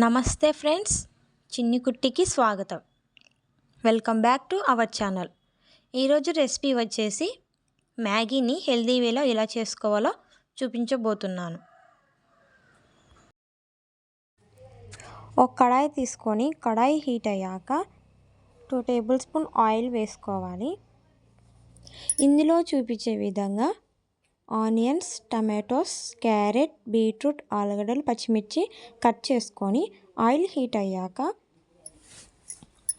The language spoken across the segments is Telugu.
నమస్తే ఫ్రెండ్స్ చిన్ని కుట్టికి స్వాగతం. Welcome back to our channel ఈరోజు రెసిపీ వచ్చేసి మ్యాగీని హెల్దీ వేలో ఎలా చేసుకోవాలో చూపించబోతున్నాను. ఒక కడాయి తీసుకొని కడాయి హీట్ అయ్యాక టూ టేబుల్ స్పూన్ ఆయిల్ వేసుకోవాలి. ఇందులో చూపించే విధంగా ఆనియన్స్ టమాటోస్ క్యారెట్ బీట్రూట్ ఆలుగడ్డలు పచ్చిమిర్చి కట్ చేసుకొని ఆయిల్ హీట్ అయ్యాక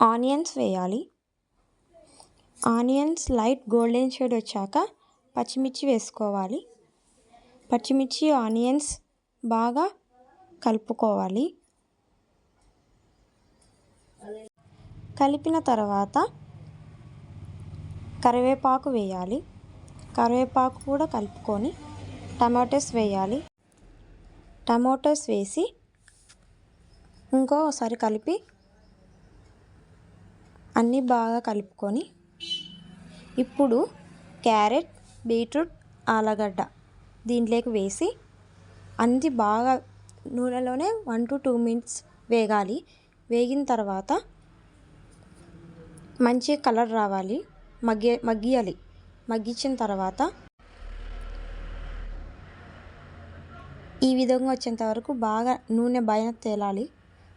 ఆనియన్స్ వేయాలి. ఆనియన్స్ లైట్ గోల్డెన్ షేడ్ వచ్చాక పచ్చిమిర్చి వేసుకోవాలి. పచ్చిమిర్చి ఆనియన్స్ బాగా కలుపుకోవాలి. కలిపిన తర్వాత కరివేపాకు వేయాలి. కరివేపాకు కూడా కలుపుకొని టమాటోస్ వేయాలి. టమాటోస్ వేసి ఇంకోసారి కలిపి అన్నీ బాగా కలుపుకొని ఇప్పుడు క్యారెట్ బీట్రూట్ ఆలగడ్డ దీంట్లోకి వేసి అన్ని బాగా నూనెలోనే వన్ టు టూ మినిట్స్ వేగాలి. వేగిన తర్వాత మంచి కలర్ రావాలి. మగ్గి మగ్గియాలి. మగ్గించిన తర్వాత ఈ విధంగా వచ్చేంత వరకు బాగా నూనె బయట తేలాలి.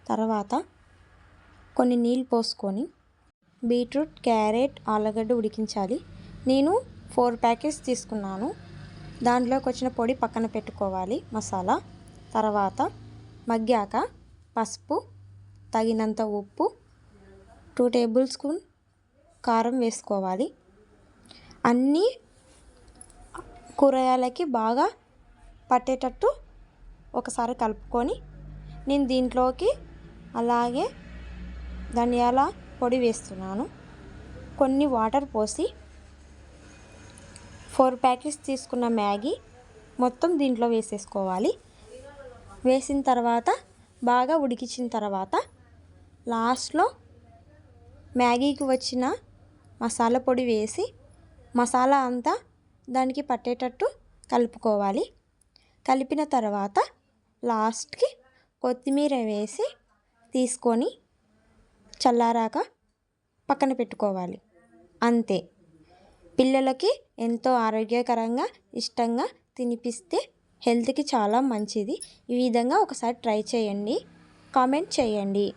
తర్వాత కొన్ని నీళ్ళు పోసుకొని బీట్రూట్ క్యారెట్ ఆలుగడ్డ ఉడికించాలి. నేను ఫోర్ ప్యాకెట్స్ తీసుకున్నాను. దాంట్లోకి వచ్చిన పొడి పక్కన పెట్టుకోవాలి మసాలా. తర్వాత మగ్గాక పసుపు తగినంత ఉప్పు టూ టేబుల్ స్పూన్ కారం వేసుకోవాలి. అన్నీ కూరగాయలకి బాగా పట్టేటట్టు ఒకసారి కలుపుకొని నేను దీంట్లోకి అలాగే ధనియాల పొడి వేస్తున్నాను. కొన్ని వాటర్ పోసి ఫోర్ ప్యాకెట్స్ తీసుకున్న మ్యాగీ మొత్తం దీంట్లో వేసేసుకోవాలి. వేసిన తర్వాత బాగా ఉడికించిన తర్వాత లాస్ట్లో మ్యాగీకి వచ్చిన మసాలా పొడి వేసి మసాలా అంతా దానికి పట్టేటట్టు కలుపుకోవాలి. కలిపిన తర్వాత లాస్ట్కి కొత్తిమీర వేసి తీసుకొని చల్లారాక పక్కన పెట్టుకోవాలి. అంతే. పిల్లలకి ఎంతో ఆరోగ్యకరంగా ఇష్టంగా తినిపిస్తే హెల్త్కి చాలా మంచిది. ఈ విధంగా ఒకసారి ట్రై చేయండి. కామెంట్ చేయండి.